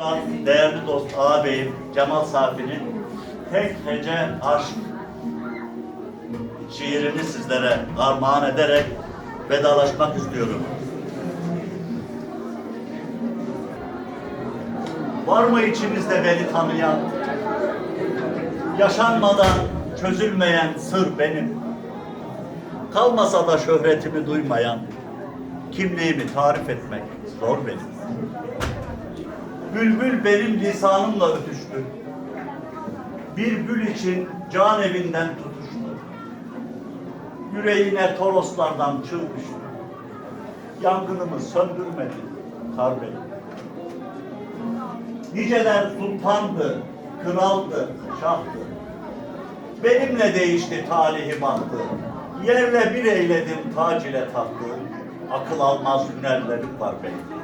Üstad, değerli dost ağabeyim Cemal Safi'nin tek hece aşk şiirini sizlere armağan ederek vedalaşmak istiyorum. Var mı içimizde beni tanıyan, yaşanmadan çözülmeyen sır benim, kalmasa da şöhretimi duymayan, kimliğimi tarif etmek zor benim. Bülbül benim lisanımla öpüştü. Bir gül için can evinden tutuştu. Yüreğine toroslardan çığ düştü. Yangınımı söndürmedi kar benim. Niceler sultandı, kraldı, şahtı. Benimle değişti talihi bahtı. Yerle bir eyledim tac ile tahtı. Akıl almaz hünerlerim var benim.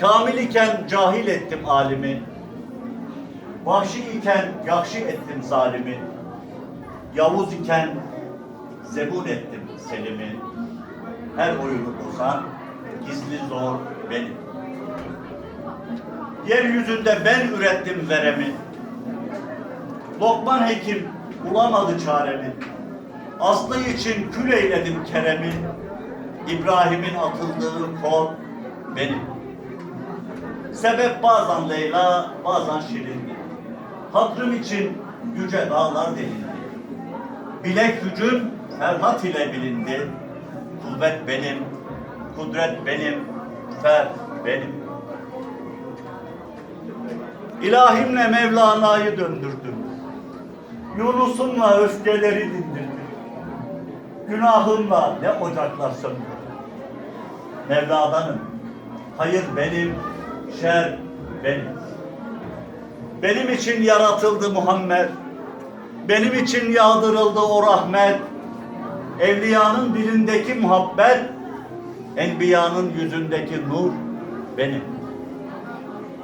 Kamil iken cahil ettim alimi. Vahşi iken yakşı ettim zalimi. Yavuz iken zebun ettim selimi. Her oyunu bozan gizli zor benim. Yeryüzünde ben ürettim veremi. Lokman hekim bulamadı çaremi. Aslı için kül eyledim keremi. İbrahim'in atıldığı kor benim. Sebep bazen Leyla, bazen Şirin'di. Hatrım için yüce dağlar delindi. Bilek gücüm Ferhat ile bilindi. Kuvvet benim, kudret benim, fer benim. İlahimle Mevlana'yı döndürdüm. Yunus'umla öfkeleri dindirdim. Günahımla ne ocaklar söndürdüm. Mevla'danım. Hayır benim, şer benim. Benim için yaratıldı Muhammed. Benim için yağdırıldı o rahmet. Evliyanın dilindeki muhabbet, enbiyanın yüzündeki nur benim.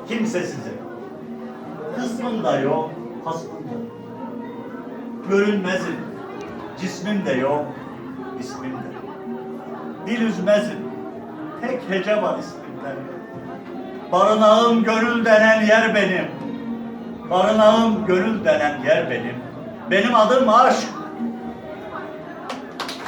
Kimsesizim. Kısmım da yok, hasmım da. Görünmezim. Cismim de yok, ismim de. Dil üzmezim. Tek hece var ismimde. Barınağım gönül denen yer benim. Barınağım gönül denen yer benim. Benim adım aşk.